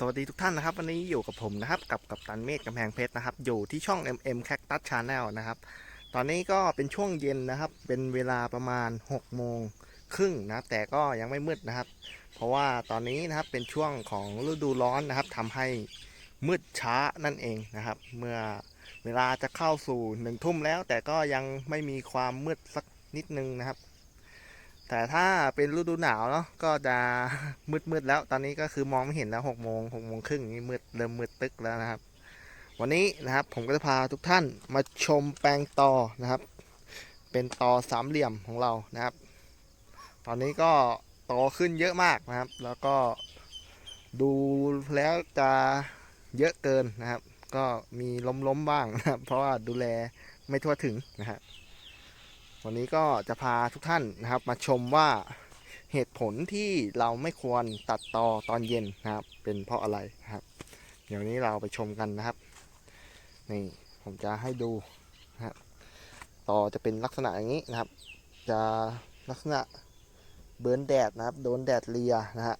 สวัสดีทุกท่านนะครับ วันนี้อยู่กับผมนะครับ กับกับตันเมฆกำแพงเพชรนะครับ อยู่ที่ช่อง MM Cactus Channel นะครับ ตอนนี้ก็เป็นช่วงเย็นนะครับ เป็นเวลาประมาณ 6 โมงครึ่งนะครับ แต่ก็ยังไม่มืดนะครับ เพราะว่าตอนนี้นะครับเป็นช่วงของฤดูร้อนนะครับทำให้มืดช้านั่นเองนะครับ เมื่อเวลาจะเข้าสู่หนึ่งทุ่มแล้ว แต่ก็ยังไม่มีความมืดสักนิดนึงนะครับ แต่ถ้าเป็นฤดูหนาวเนาะก็จะมืดๆแล้วตอนนี้ก็คือมองไม่เห็นแล้วหกโมงหกโมงครึ่งนี่มืดเริ่มมืดตึกแล้วนะครับ วันนี้นะครับผมก็จะพาทุกท่านมาชมแปลงตอนะครับ เป็นตอสามเหลี่ยมของเรานะครับ ตอนนี้ก็โตขึ้นเยอะมากนะครับ แล้วก็ดูแล้วจะเยอะเกินนะครับ ก็มีล้มๆบ้างนะครับ เพราะว่าดูแลไม่ทั่วถึงนะครับ วันนี้ก็จะพาทุกท่านนะครับ มาชมว่าเหตุผลที่เราไม่ควรตัดตอตอนเย็นนะครับ เป็นเพราะอะไรนะครับ เดี๋ยวนี้เราไปชมกันนะครับ นี่ผมจะให้ดูนะครับตอจะเป็นลักษณะอย่างนี้นะครับ จะลักษณะเบิร์นแดดนะครับ โดนแดดเลียนะฮะ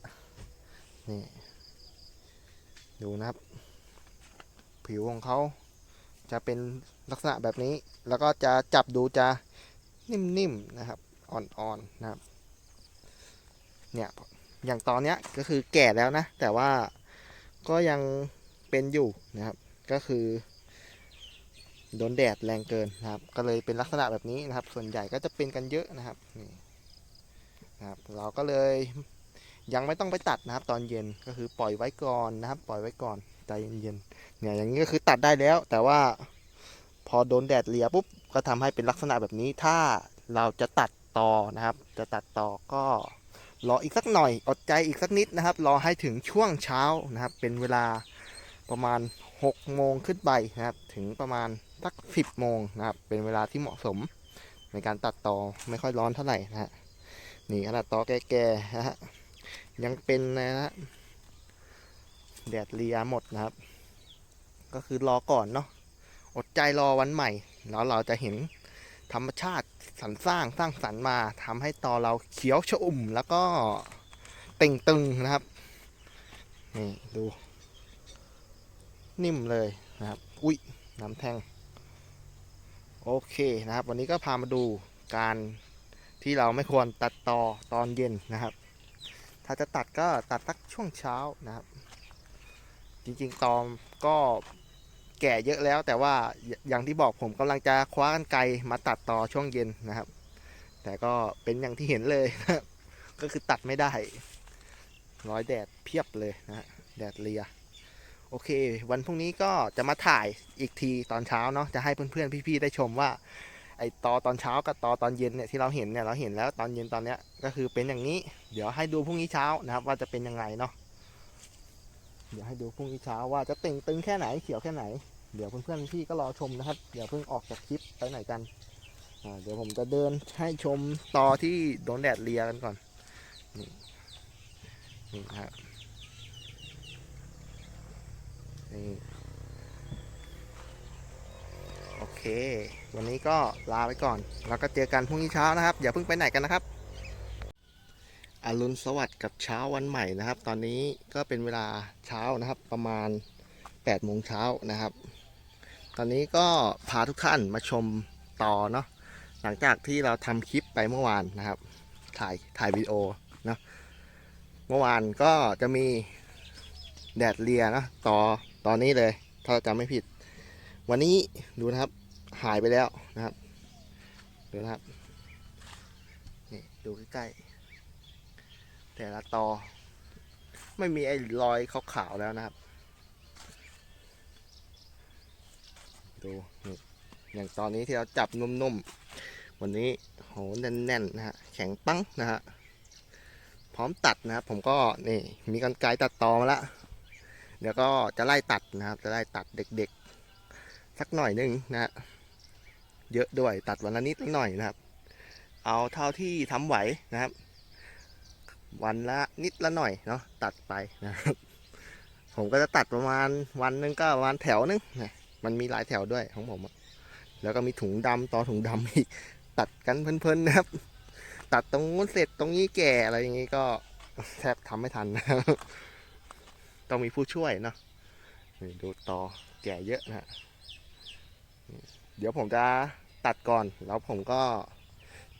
นี่ดูนะครับ ผิวของเขาจะเป็นลักษณะแบบนี้ แล้วก็จะจับดูจะ นิ่มๆนะครับ อ่อนๆนะครับ เนี่ย อย่างตอนเนี้ยก็คือแก่แล้วนะ แต่ว่าก็ยังเป็นอยู่นะครับ ก็คือโดนแดดแรงเกินนะครับ ก็เลยเป็นลักษณะแบบนี้นะครับ ส่วนใหญ่ก็จะเป็นกันเยอะนะครับ นี่นะครับ เราก็เลยยังไม่ต้องไปตัดนะครับ ตอนเย็นก็คือปล่อยไว้ก่อนนะครับ ปล่อยไว้ก่อนใจเย็นๆเนี่ยอย่างนี้ก็คือตัดได้แล้ว แต่ว่าพอโดนแดดเลียปุ๊บ ก็ทำให้เป็นลักษณะแบบนี้ถ้าเราจะตัดต่อนะครับ จะตัดต่อก็รออีกสักหน่อยอดใจอีกสักนิดนะครับ รอให้ถึงช่วงเช้านะครับ เป็นเวลาประมาณ6โมงขึ้นไปนะครับ ถึงประมาณสัก10โมงนะครับ เป็นเวลาที่เหมาะสมในการตัดต่อไม่ค่อยร้อนเท่าไหร่นะฮะนี่ขนาดต่อแก่ๆนะฮะยังเป็นนะฮะแดดเลียหมดนะครับ ก็คือรอก่อนเนาะอดใจรอวันใหม่ แล้วเราจะเห็นธรรมชาติสรรสร้างสร้างสรรค์มาทำให้ตอเราเขียวชอุ่มแล้วก็เต่งตึงนะครับนี่ดู นิ่มเลยนะครับ อุ้ยน้ำแทงโอเคนะครับ วันนี้ก็พามาดูการที่เราไม่ควรตัดตอตอนเย็นนะครับ ถ้าจะตัดก็ตัดสักช่วงเช้านะครับ จริงๆตอมก็ แก่เยอะแล้ว แต่ว่าอย่างที่บอกผมกำลังจะคว้ากันไกมาตัดต่อช่วงเย็นนะครับ แต่ก็เป็นอย่างที่เห็นเลยนะก็คือตัดไม่ได้ร้อยแดดเพียบเลยนะฮะแดดเลียโอเค วันพรุ่งนี้ก็จะมาถ่ายอีกทีตอนเช้าเนาะจะให้เพื่อนๆพี่ๆได้ชมว่าไอตอตอนเช้ากับตอตอนเย็นเนี่ยที่เราเห็นเนี่ยเราเห็นแล้วตอนเย็นตอนเนี้ยก็คือเป็นอย่างนี้ เดี๋ยวให้ดูพรุ่งนี้เช้านะครับ ว่าจะเป็นยังไงเนาะ เดี๋ยวให้ดูพรุ่งนี้เช้าว่าจะตึงตึงแค่ไหนเขียวแค่ไหน เดี๋ยวเพื่อนๆพี่ก็รอชมนะครับเดี๋ยวเพิ่งออกจากคลิปไปไหนกันเดี๋ยวผมจะเดินให้ชมตอที่โดนแดดเลียกันก่อนนี่นี่ครับนี่โอเค วันนี้ก็ลาไปก่อน แล้วก็เจอกันพรุ่งนี้เช้านะครับ อย่าเพิ่งไปไหนกันนะครับ อรุณสวัสดิ์กับเช้าวันใหม่นะครับ ตอนนี้ก็เป็นเวลาเช้านะครับประมาณ8โมงเช้านะครับ ตอนนี้ก็พาทุกท่านมาชมต่อเนาะหลังจากที่เราทำคลิปไปเมื่อวานนะครับ ถ่ายถ่ายวิดีโอเนาะเมื่อวานก็จะมีแดดเลียนะต่อตอนนี้เลย ถ้าจำไม่ผิด วันนี้ดูนะครับหายไปแล้วนะครับดูนะครับนี่ดูใกล้ๆ แต่ละตอ ไม่มีไอ้รอยขาวๆแล้วนะครับ ดูอย่างตอนนี้ที่เราจับนุ่มๆ วันนี้โหแน่นๆนะฮะแข็งปังนะฮะพร้อมตัดนะครับ ผมก็นี่มีกันไกรตัดตอมาละเดี๋ยวก็จะไล่ตัดนะครับ จะไล่ตัดเด็กๆ สักหน่อยนึงนะฮะเยอะด้วยตัดวันละนิดหน่อยนะครับ เอาเท่าที่ทำไหวนะครับ วันละนิดละหน่อยเนาะตัดไปนะครับผมก็จะตัดประมาณวันหนึงก็ประมาณแถวนึงนะมันมีหลายแถวด้วยของผมแล้วก็มีถุงดำต่อถุงดำอีกตัดกันเพลินๆนะครับ ตัดตรงนู้นเสร็จตรงนี้แก่อะไรอย่างงี้ก็แทบทำไม่ทันนะต้องมีผู้ช่วยเนาะนี่ดูต่อแก่เยอะนะฮะเดี๋ยวผมจะตัดก่อนแล้วผมก็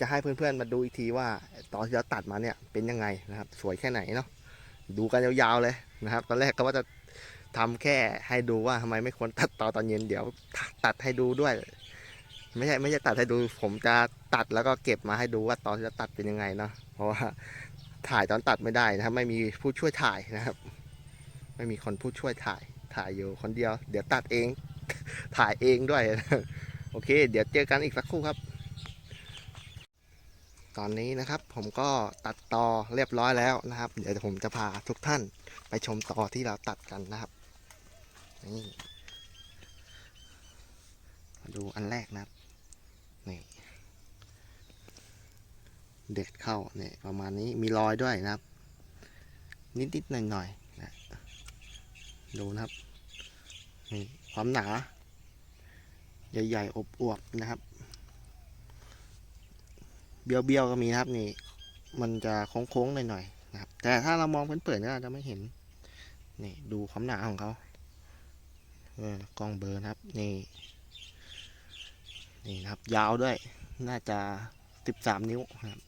จะให้เพื่อนๆมาดูอีกทีว่าตอนที่เราตัดมาเนี่ยเป็นยังไงนะครับ สวยแค่ไหนเนาะดูกันยาวๆเลยนะครับ ตอนแรกก็ว่าจะทำแค่ให้ดูว่าทำไมไม่ควรตัดต่อตอนเย็นเดี๋ยวตัดให้ดูด้วย ไม่ใช่ไม่ใช่ตัดให้ดู ผมจะตัดแล้วก็เก็บมาให้ดูว่าตอนที่จะตัดเป็นยังไงเนาะเพราะว่าถ่ายตอนตัดไม่ได้นะครับ ไม่มีผู้ช่วยถ่ายนะครับ ไม่มีคนผู้ช่วยถ่ายถ่ายอยู่คนเดียว เดี๋ยวตัดเอง ถ่ายเองด้วย โอเค เดี๋ยวเจอกันอีกสักครู่ครับ ตอนนี้นะครับ ผมก็ตัดต่อเรียบร้อยแล้วนะครับ เดี๋ยวผมจะพาทุกท่านไปชมต่อที่เราตัดกันนะครับนี่ดูอันแรกนะครับนี่เด็ดเข้าเนี่ยประมาณนี้มีรอยด้วยนะครับ นิดๆหน่อยๆนะดูนะครับนี่ความหนา ใหญ่ๆอบอวบนะครับ เบี้ยวๆก็มีนะครับนี่ มันจะโค้งๆหน่อยๆนะครับ แต่ถ้าเรามองเปิดๆก็อาจจะไม่เห็น นี่ดูความหนาของเขาเออกล้องเบอร์นะครับ นี่ นี่นะครับ ยาวด้วย น่าจะสิบสามนิ้วครับ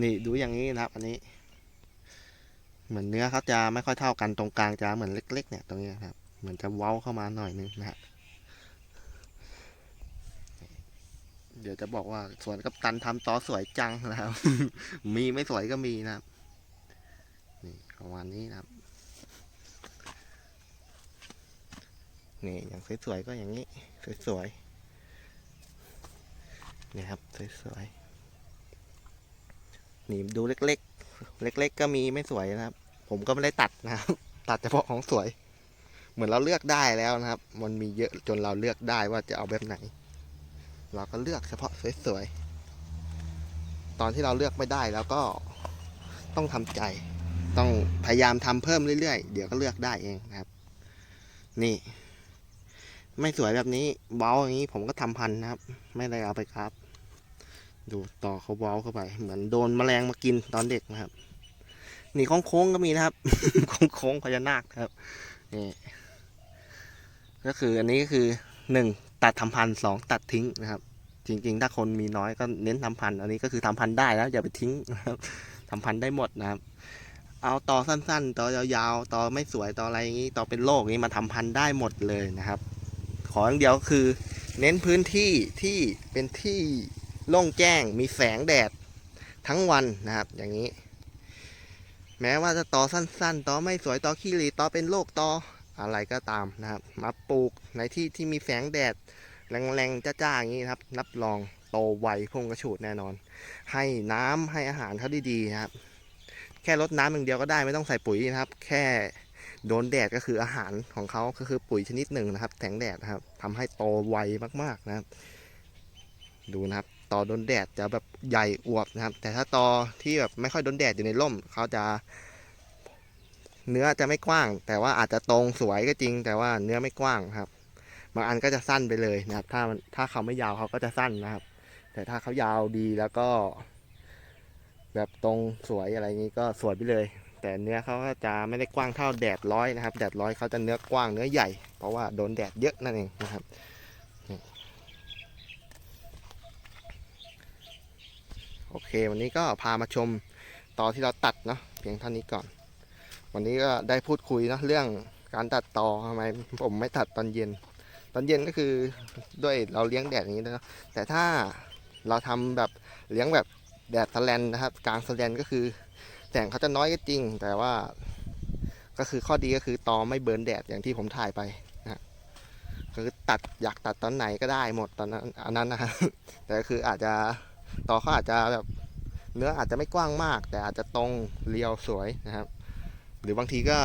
นี่ดูอย่างนี้นะครับ อันนี้ เหมือนเนื้อเขาจะไม่ค่อยเท่ากันตรงกลางจะเหมือนเล็ก ๆ เนี่ยตรงนี้นครับ เหมือนจะเว้าเข้ามาหน่อยนึงนะฮะ เดี๋ยวจะบอกว่าสวนกับตันทำตอสวยจังนะครับ มีไม่สวยก็มีนะครับ นี่ประมาณนี้นะครับ นี่อย่างสวยๆก็อย่างนี้ สวยๆนี่ครับสวยๆนี่ดูเล็กๆ เล็ก ๆ ก็มีไม่สวยนะครับ ผมก็ไม่ได้ตัดนะครับ ตัดเฉพาะของสวย เหมือนเราเลือกได้แล้วนะครับ มันมีเยอะจนเราเลือกได้ว่าจะเอาแบบไหน เราก็เลือกเฉพาะสวยๆ ตอนที่เราเลือกไม่ได้แล้วก็ต้องทำใจ ต้องพยายามทำเพิ่มเรื่อยๆ เดี๋ยวก็เลือกได้เองนะครับ นี่ ไม่สวยแบบนี้เว้าอย่างนี้ผมก็ทำพันนะครับ ไม่ได้เอาไปครับ ดูต่อเขาเว้าเข้าไป เหมือนโดนแมลงมากินตอนเด็กนะครับ นี่โค้งๆก็มีนะครับโค้งๆพญานาคครับนี่ก็คืออันนี้ก็คือหนึ่ง ตัดทำพันธุ์สองตัดทิ้งนะครับ จริง ๆ ถ้าคนมีน้อยก็เน้นทำพันธุ์อันนี้ก็คือทำพันธุ์ได้แล้วอย่าไปทิ้งนะครับทำพันธุ์ได้หมดนะครับ เอาต่อสั้นๆ ต่อยาวๆ ต่อไม่สวยต่ออะไรอย่างนี้ต่อเป็นโรคนี้มาทำพันธุ์ได้หมดเลยนะครับ ขออย่างเดียวคือ เน้นพื้นที่ที่เป็นที่โล่งแจ้งมีแสงแดดทั้งวันนะครับ อย่างนี้ แม้ว่าจะต่อสั้น ๆ ต่อไม่สวยต่อขี้หรีต่อเป็นโรคต่อ อะไรก็ตามนะครับ มาปลูกในที่ที่มีแสงแดดแรงๆจ้าๆอย่างนี้ครับนับรองโตไวพุ่งกระฉูดแน่นอน ให้น้ำให้อาหารเขาดีๆนะครับ แค่ลดน้ำอย่างเดียวก็ได้ไม่ต้องใส่ปุ๋ยนะครับ แค่โดนแดดก็คืออาหารของเขาก็คือปุ๋ยชนิดหนึ่งนะครับแสงแดดนะครับทำให้โตไวมากๆนะครับ ดูนะครับตอโดนแดดจะแบบใหญ่อวบนะครับ แต่ถ้าตอที่แบบไม่ค่อยโดนแดดอยู่ในร่มเขาจะ เนื้อจะไม่กว้าง แต่ว่าอาจจะตรงสวยก็จริง แต่ว่าเนื้อไม่กว้างครับ บางอันก็จะสั้นไปเลยนะครับ ถ้าถ้าเขาไม่ยาวเขาก็จะสั้นนะครับ แต่ถ้าเขายาวดีแล้วก็ แบบตรงสวยอะไรอย่างนี้ก็สวยไปเลย แต่เนื้อเขาก็จะไม่ได้กว้างเท่าแดดร้อยนะครับ แดดร้อยเขาจะเนื้อกว้างเนื้อใหญ่ เพราะว่าโดนแดดเยอะนั่นเองนะครับโอเค วันนี้ก็พามาชมต่อที่เราตัดเนาะเพียงเท่านี้ก่อน วันนี้ก็ได้พูดคุยเนาะเรื่องการตัดต่อทำไมผมไม่ตัดตอนเย็น ตอนเย็นก็คือด้วยเราเลี้ยงแดดอย่างนี้นะแต่ถ้าเราทำแบบเลี้ยงแบบแดดสแลนนะครับกลางสแลนก็คือแสงเขาจะน้อยก็จริง แต่ว่าก็คือข้อดีก็คือตอไม่เบิร์นแดดอย่างที่ผมถ่ายไปนะคือตัดอยากตัดตอนไหนก็ได้หมดตอนนั้นอันนั้นนะแต่ก็คืออาจจะตอเขาอาจจะแบบเนื้ออาจจะไม่กว้างมาก แต่อาจจะตรงเรียวสวยนะครับ หรือบางทีก็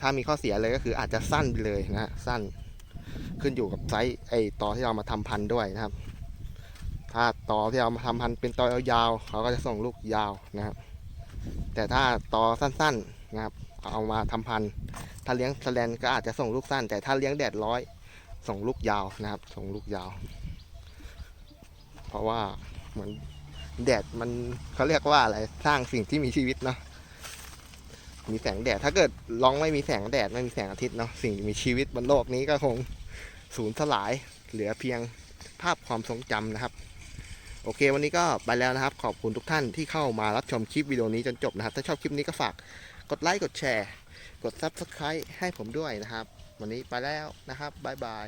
ถ้ามีข้อเสียเลยก็คืออาจจะสั้นไปเลยนะฮะสั้นขึ้นอยู่กับไซส์ไอตอที่เรามาทำพันธุ์ด้วยนะครับ ถ้าตอที่เรามาทำพันธุ์เป็นตอยาวเขาก็จะส่งลูกยาวนะครับ แต่ถ้าตอสั้นๆนะครับ เอามาทำพันธุ์ถ้าเลี้ยงสแลนก็อาจจะส่งลูกสั้น แต่ถ้าเลี้ยงแดดร้อยส่งลูกยาวนะครับ ส่งลูกยาว เพราะว่าเหมือนแดดมันเขาเรียกว่าอะไรสร้างสิ่งที่มีชีวิตเนาะ มีแสงแดด ถ้าเกิดลองไม่มีแสงแดดไม่มีแสงอาทิตย์เนาะสิ่งมีชีวิตบนโลกนี้ก็คงสูญสลาย เหลือเพียงภาพความทรงจำนะครับ โอเค วันนี้ก็ไปแล้วนะครับ ขอบคุณทุกท่านที่เข้ามารับชมคลิปวิดีโอนี้จนจบนะครับ ถ้าชอบคลิปนี้ก็ฝากกดไลค์กดแชร์ กด Subscribe ให้ผมด้วยนะครับ วันนี้ไปแล้วนะครับบ๊ายบาย